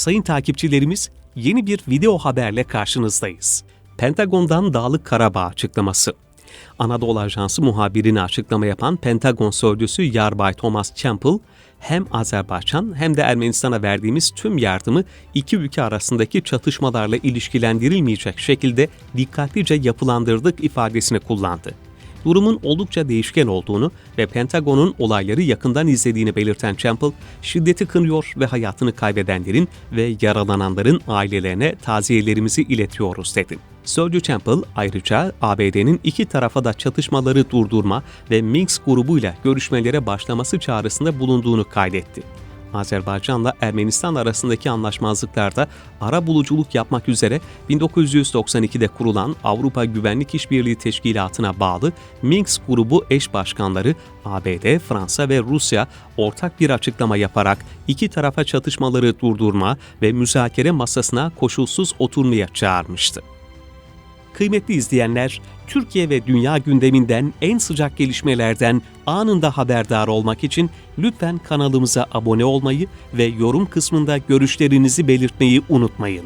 Sayın takipçilerimiz, yeni bir video haberle karşınızdayız. Pentagon'dan Dağlık Karabağ açıklaması. Anadolu Ajansı muhabirine açıklama yapan Pentagon sözcüsü Yarbay Thomas Campbell, hem Azerbaycan hem de Ermenistan'a verdiğimiz tüm yardımı iki ülke arasındaki çatışmalarla ilişkilendirilmeyecek şekilde dikkatlice yapılandırdık ifadesini kullandı durumun oldukça değişken olduğunu ve Pentagon'un olayları yakından izlediğini belirten Campbell, şiddeti kınıyor ve hayatını kaybedenlerin ve yaralananların ailelerine taziyelerimizi iletiyoruz dedi. Sözcü Campbell ayrıca ABD'nin iki tarafa da çatışmaları durdurma ve Minsk grubuyla görüşmelere başlaması çağrısında bulunduğunu kaydetti. Azerbaycan'la Ermenistan arasındaki anlaşmazlıklarda ara buluculuk yapmak üzere 1992'de kurulan Avrupa Güvenlik İşbirliği Teşkilatı'na bağlı Minsk grubu eş başkanları ABD, Fransa ve Rusya ortak bir açıklama yaparak iki tarafa çatışmaları durdurma ve müzakere masasına koşulsuz oturmaya çağırmıştı. Kıymetli izleyenler, Türkiye ve dünya gündeminden en sıcak gelişmelerden anında haberdar olmak için lütfen kanalımıza abone olmayı ve yorum kısmında görüşlerinizi belirtmeyi unutmayın.